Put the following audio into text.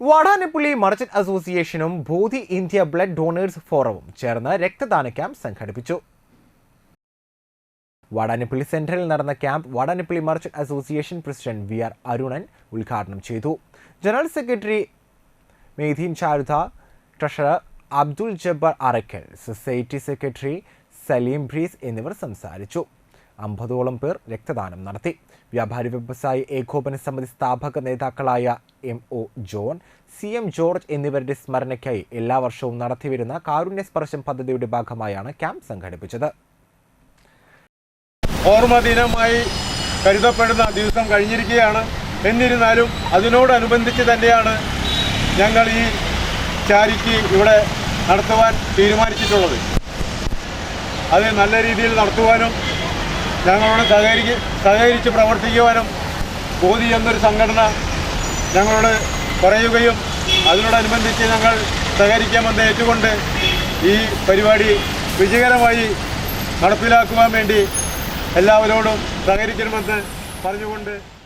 Vadanappally merchant അസോസിയേഷനും Bodhi India blood donors ഫോറവും ചേർന്ന് രക്തദാന ക്യാമ്പ് സംഘടിപ്പിച്ചു. വാടാനപ്പള്ളി സെന്ററിൽ നടന്ന camp Vadanappally merchant association president V R Arunan ഉദ്ഘാടനം ചെയ്തു. General secretary Meytheen Charutha treasurer Abdul Jabbar Arakkal society secretary Saleem Breeze എന്നിവർ സംസാരിച്ചു. അമ്പതോളം പേർ രക്തദാനം നടത്തി. വ്യാപാരി വ്യവസായി ഏകോപന സമിതി സ്ഥാപക നേതാക്കളായ M O John C M George എന്നിവരുടെ സ്മരണയ്ക്കായി എല്ലാ വർഷവും നടത്തിവരുന്ന കാരുണ്യ സ്പർശം പദ്ധതിയുടെ ഭാഗമായാണ് ക്യാമ്പ് സംഘടിപ്പിച്ചത്. ഓർമ്മ ദിനമായി കരുതപ്പെടുന്ന ദിവസം കഴിഞ്ഞിരിക്കുകയാണ്. എന്നിരുന്നാലും അതിനോടനുബന്ധിച്ച് തന്നെയാണ് ഞങ്ങൾ ഈ ചാരിറ്റി ഇവിടെ നടത്തുവാൻ തീരുമാനിച്ചിട്ടുള്ളത്. അത് നല്ല രീതിയിൽ നടത്തുവാനും ഞങ്ങളോട് സഹകരിച്ച് സഹകരിച്ച് പ്രവർത്തിക്കുവാനും ബോധി എന്നൊരു സംഘടന ഞങ്ങളോട് പറയുകയും അതിനോടനുബന്ധിച്ച് ഞങ്ങൾ സഹകരിക്കാമെന്ന് ഏറ്റുകൊണ്ട് ഈ പരിപാടി വിജയകരമായി നടപ്പിലാക്കുവാൻ വേണ്ടി എല്ലാവരോടും സഹകരിക്കണമെന്ന് പറഞ്ഞുകൊണ്ട്